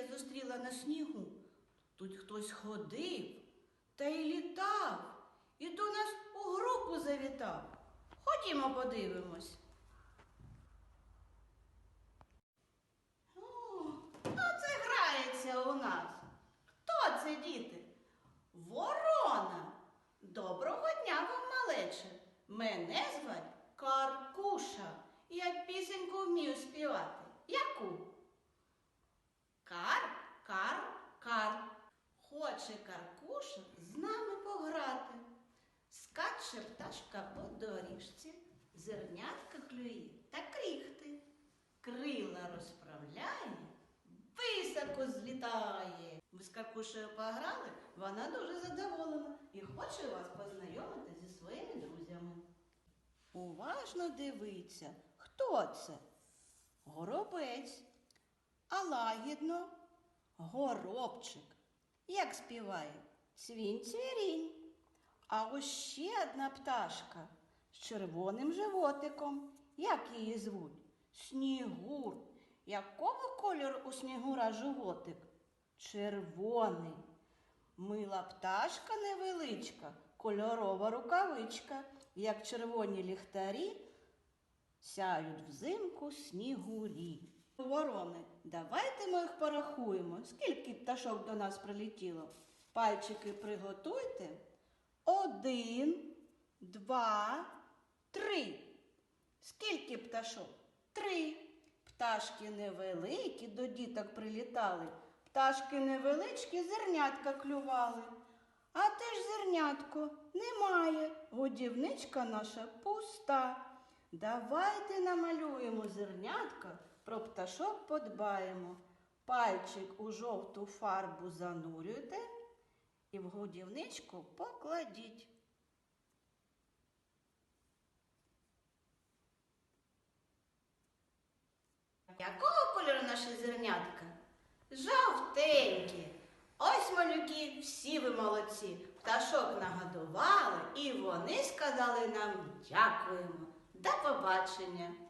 я зустріла на снігу. Тут хтось ходив та й літав, і до нас у групу завітав. Ходімо подивимось. О, хто це грається у нас? Хто це, діти? Ворона. Доброго дня вам, малече. Мене звать Каркуша. Я пісеньку вмію співати. Хоче Каркуша з нами пограти. Скаче пташка по доріжці, зернятка клює та кріхти. Крила розправляє, високо злітає. Ви з Каркушею пограли, вона дуже задоволена і хоче вас познайомити зі своїми друзями. Уважно дивиться, хто це? Горобець, а лагідно горобчик. Як співає? Цвінь цвірінь. А ось ще одна пташка з червоним животиком. Як її звуть? Снігур. Якого кольору у снігура животик? Червоний. Мила пташка невеличка, кольорова рукавичка, як червоні ліхтарі, сяють взимку снігурі. Ворони, давайте ми їх порахуємо. Скільки пташок до нас прилетіло? Пальчики приготуйте. Один, два, три. Скільки пташок? Три. Пташки невеликі до діток прилітали. Пташки невеличкі зернятка клювали. А те ж зернятко немає. Годівничка наша пуста. Давайте намалюємо зернятка, про пташок подбаємо. Пальчик у жовту фарбу занурюйте і в годівничку покладіть. Якого кольору наші зернятка? Жовтенькі. Ось малюки, всі ви молодці. Пташок нагодували, і вони сказали нам дякуємо. До побачення.